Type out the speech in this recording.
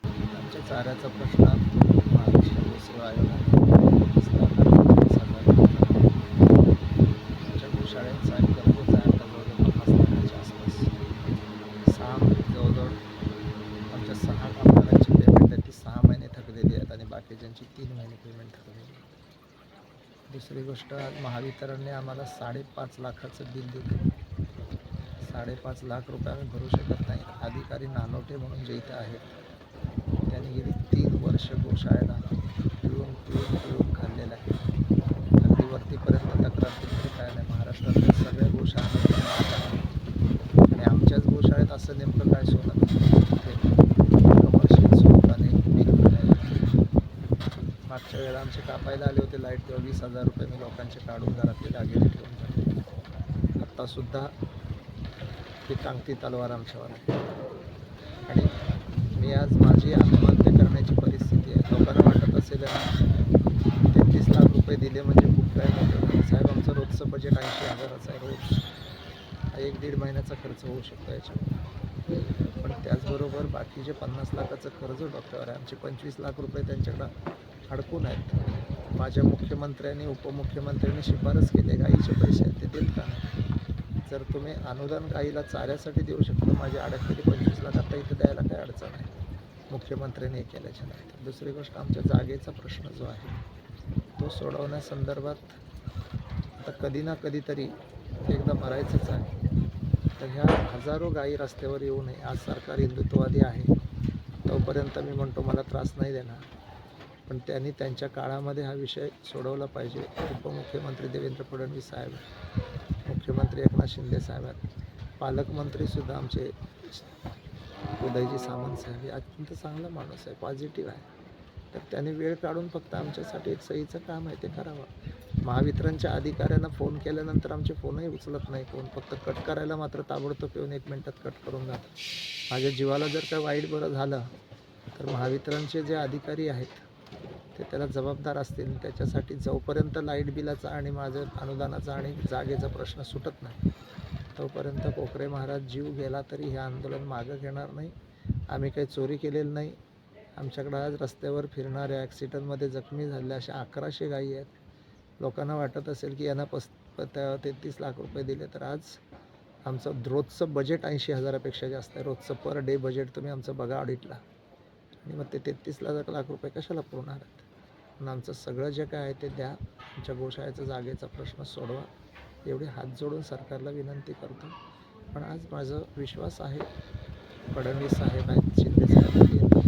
आमच्या चाऱ्याचा प्रश्न महाराष्ट्र गोसेवा आमच्या गोशाळेचा एक कर्जच आहे जवळजवळ पन्नास लाखाच्या आसपास. सहा जवळजवळ आमच्या सहा कामगारांची पेमेंट आहे ती सहा महिने थकलेली आहेत आणि बाकीच्यांची तीन महिने पेमेंट थकलेली आहे दुसरी गोष्ट आज महावितरणने आम्हाला साडेपाच लाखाचं बिल दिलं. साडेपाच लाख रुपये आम्ही भरू शकत नाही. अधिकारी नानोटे म्हणून जे इथे आहेत त्यांनी गेली तीन वर्ष गोशाळेला पिळून पिळून पिळून खाल्लेलं आहे. अगदी वरतीपर्यंत तक्रार केली काय नाही. महाराष्ट्रातल्या सगळ्या गोशाळा आणि आमच्याच गोशाळेत असं नेमकं काय सोनं? मागच्या वेळेला आमचे कापायला आले होते लाइट तेव्हा वीस हजार रुपये मी लोकांचे काढून घरातले दागिने ठेवून झाले आत्तासुद्धा ही टांगती तलवार आमच्यावर आहे. आणि मी आज माझी आत्महत्या करण्याची परिस्थिती आहे. लोकांना वाटत असेल तेहतीस लाख रुपये दिले म्हणजे खूप काय मोठं साहेब आमचं रोजचं बजेट ऐंशी हजाराचं आहे रोज. एक दीड महिन्याचा खर्च होऊ शकतो याच्यावर. पण त्याचबरोबर बाकीचे पन्नास लाखाचं कर्ज डॉक्टर आहे आमचे पंचवीस लाख रुपये त्यांच्याकडं अडकून आहेत. माझ्या मुख्यमंत्र्यांनी उपमुख्यमंत्र्यांनी शिफारस केली आहे गाईचे पैसे आहेत ते देत का नाही? जर तुम्ही अनुदान गाईला चाऱ्यासाठी देऊ शकता. माझी अडकलेली पंचवीस लाख. आता इथं द्यायला काही अडचण आहे? मुख्यमंत्र्यांनी हे केल्याच्यानंतर दुसरी गोष्ट आमच्या जागेचा प्रश्न जो आहे तो सोडवण्यासंदर्भात आता कधी ना कधीतरी एकदा मरायचंच आहे. तर ह्या हजारो गायी रस्त्यावर येऊ नये. आज सरकार हिंदुत्ववादी आहे. तोपर्यंत मी म्हणतो मला त्रास नाही देणार. पण त्यांनी त्यांच्या काळामध्ये हा विषय सोडवला पाहिजे. उपमुख्यमंत्री देवेंद्र फडणवीस साहेब मुख्यमंत्री एकनाथ शिंदे साहेब आहेत. पालकमंत्रीसुद्धा आमचे उदयजी सामंत साहेब हे अत्यंत चांगला माणूस आहे पॉझिटिव्ह आहे. तर त्याने वेळ काढून फक्त आमच्यासाठी एक सहीचं काम आहे ते करावं. महावितरणच्या अधिकाऱ्यांना फोन केल्यानंतर आमचे फोनही उचलत नाही कोण. फक्त कट करायला मात्र ताबडतोब येऊन एक मिनटात कट करून जातात. माझ्या जीवाला जर काय वाईट बरं झालं तर महावितरणचे जे अधिकारी आहेत ते त्याला जबाबदार असतील त्याच्यासाठी जोपर्यंत लाइट बिलाचा आणि माझं अनुदानाचा आणि जागेचा प्रश्न सुटत नाही तोपर्यंत कोकरे महाराज जीव गेला तरी हे आंदोलन मागं घेणार नाही. आम्ही काही चोरी केलेली नाही. आमच्याकडं आज रस्त्यावर फिरणाऱ्या ॲक्सिडंटमध्ये जखमी झालेल्या अशा अकराशे गायी आहेत. लोकांना वाटत असेल की यांना पस तेहतीस लाख रुपये दिले तर आज आमचं रोजचं बजेट ऐंशी हजारापेक्षा जास्त आहे. रोजचं पर डे बजेट तुम्ही आमचं बघा ऑडिटला आणि मग ते तेहतीस लाख लाख रुपये कशाला पुरणार आहेत? पण आमचं सगळं जे काय आहे ते द्या. आमच्या गोशाळेचा जागेचा प्रश्न सोडवा. एवढे हात जोडून सरकारला विनंती करतो. पण आज माझं विश्वास आहे. फडणवीस साहेब आहेत शिंदे साहेब